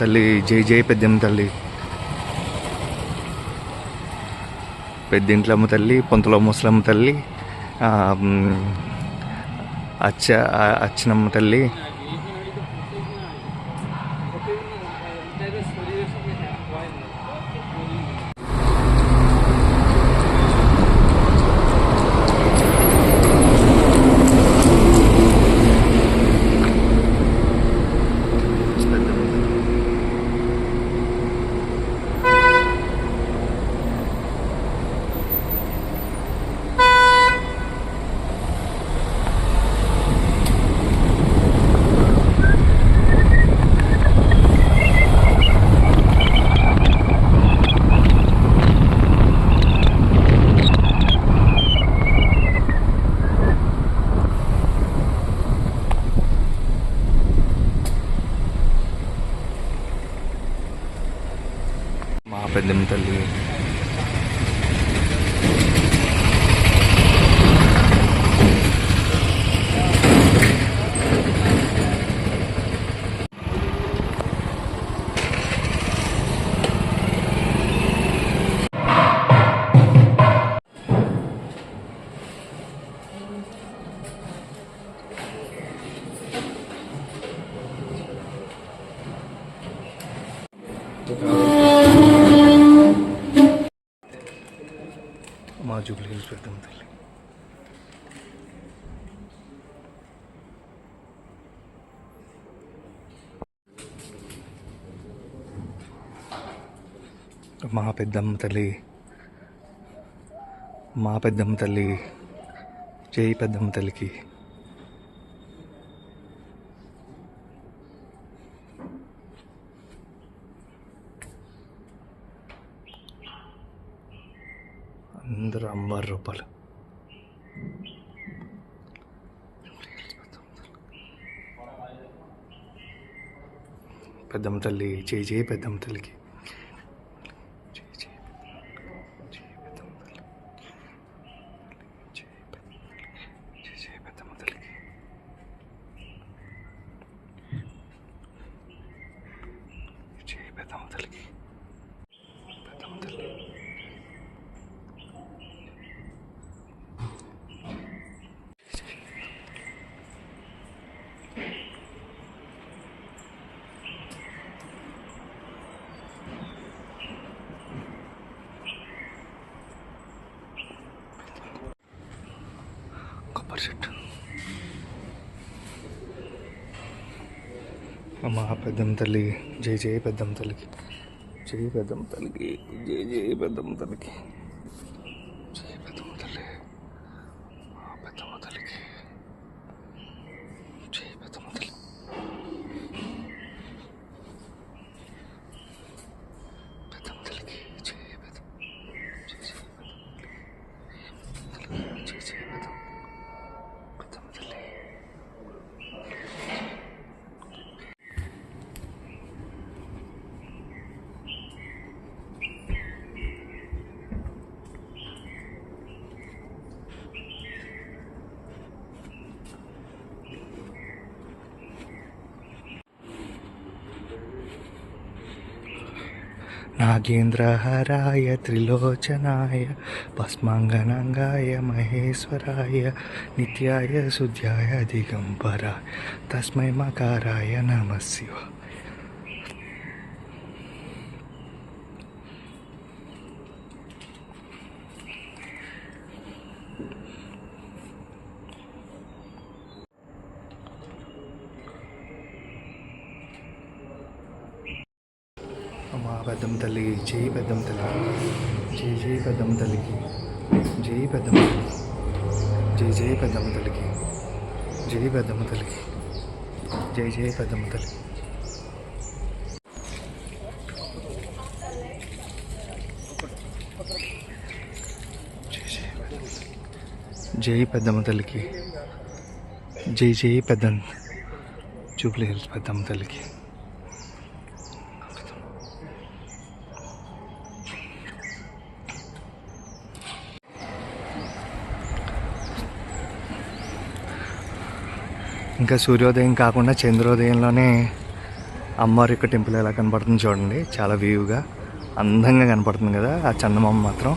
తల్లి జై జై పెద్దమ్మ తల్లి. పెద్దింట్లమ్మ తల్లి పొంతలో ముసలమ్మ తల్లి అచ్చ అచ్చనమ్మ తల్లి belum telinga. జూబ్లీ హిల్స్ పెద్దమ్మ తల్లి మా పెద్దమ్మ తల్లి మా పెద్దమ్మ తల్లి జై పెద్దమ్మ తల్లికి అందరూ అమ్మారు రూపాయలు పెద్దమ్మ తల్లి చేయి చేయి పెద్దమ్మ తల్లికి. అమ్మ పెద్దమ్మ తల్లి జై జై పెద్దమ్మ తల్లికి జై పెద్దమ్మ తల్లికి జై జై పెద్దమ్మ తల్లికి జై పెద్దమ్మ తల్లి మా పెద్దమ్మ తల్లికి నాగేంద్రహరాయ త్రిలోచనాయ భస్మాంగనంగాయ మహేశ్వరాయ నిత్యాయ శుద్ధ్యాయ దిగంబరాయ తస్మై మకారాయ నమ శివ పెద్దమ్మ తల్లి జై పెద్దమ్మ తల్లి జై జై పెద్దమ్మ తల్లికి జై పెద్దమ్మ తల్లి జై జై పెద్దమ్మ తల్లికి జై పెద్దమ్మ తల్లికి జై జై పెద్దమ్మ తల్లి జై జై పెద్దమ్మ తల్లి. జై పెద్దమ్మ తల్లికి జై జై పెద్దమ్మ జూబ్లీ హిల్స్ పెద్దమ్మ తల్లికి ఇంకా సూర్యోదయం కాకుండా చంద్రోదయంలోనే అమ్మవారి యొక్క టెంపుల్ ఎలా కనపడుతుంది చూడండి. చాలా వ్యూగా అందంగా కనపడుతుంది కదా ఆ చందమామ మాత్రం.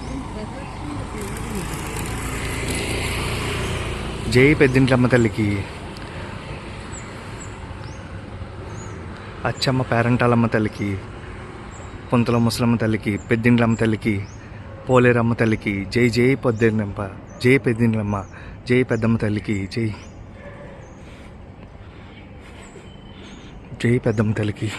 జై పెద్దింట్లమ్మ తల్లికి. అచ్చమ్మ పేరంటాలమ్మ తల్లికి. పుంతల ముసలమ్మ తల్లికి పెద్దింట్లమ్మ తల్లికి పోలేరమ్మ తల్లికి. జై జై పొద్దున్నమ్మ జై పెద్దింట్లమ్మ జై పెద్దమ్మ తల్లికి జై. चाहिए पैदम तल की